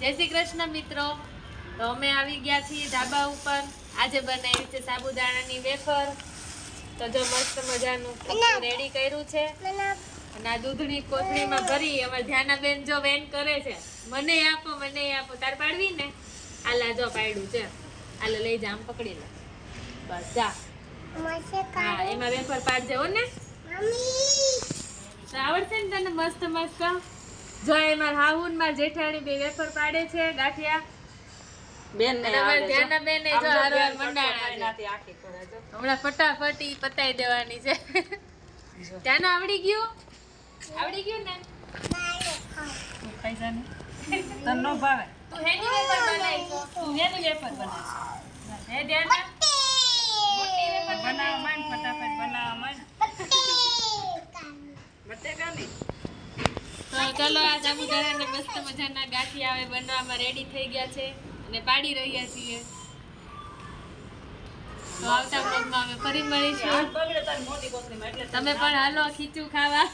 જય શ્રી કૃષ્ણ મિત્રો. તો અમે આવી ગયા છીએ ધાબા ઉપર. આજે બનાવી છે સાબુદાણાની વેફર. તો જો મસ્ત મજાનું રેડી કર્યું છે. અને આ દૂધની કોથળીમાં ભરી. અમારે ધ્યાનાબેન જો વેન કરે છે. મને આપો મને આપો. તાર પાડવી ને? આલા જો પાડ્યું છે. આલે લઈ જા આમ પકડી લે. બસ જા. હા એમાં વેફર પાડજે હો ને. આવડશે ને તને મસ્ત મસ્ત? જો એમાં હાહુનમાં જેઠાણી બે વેફર પાડે છે ગાંઠિયા. બેન જો. હારવાર મંડાણા હમણાં ફટાફટ ઈ પતાઈ દેવાની છે. ત્યાંનું આવડી ગયું? આવડી ગયું ને? તને નો ભાવે. તું હેની વેફર બનાવી. તું એની વેફર બનાવીશ હે ધ્યાના ચલો આ સાબુદાણાને મસ્ત મજાના ગાંઠિયા હવે બનવામાં રેડી થઈ ગયા છે અને પાડી રહ્યા છીએ. તો આવતા બ્લોગમાં અમે ફરી મળીશું. તમે પણ હાલો ખીચું ખાવા.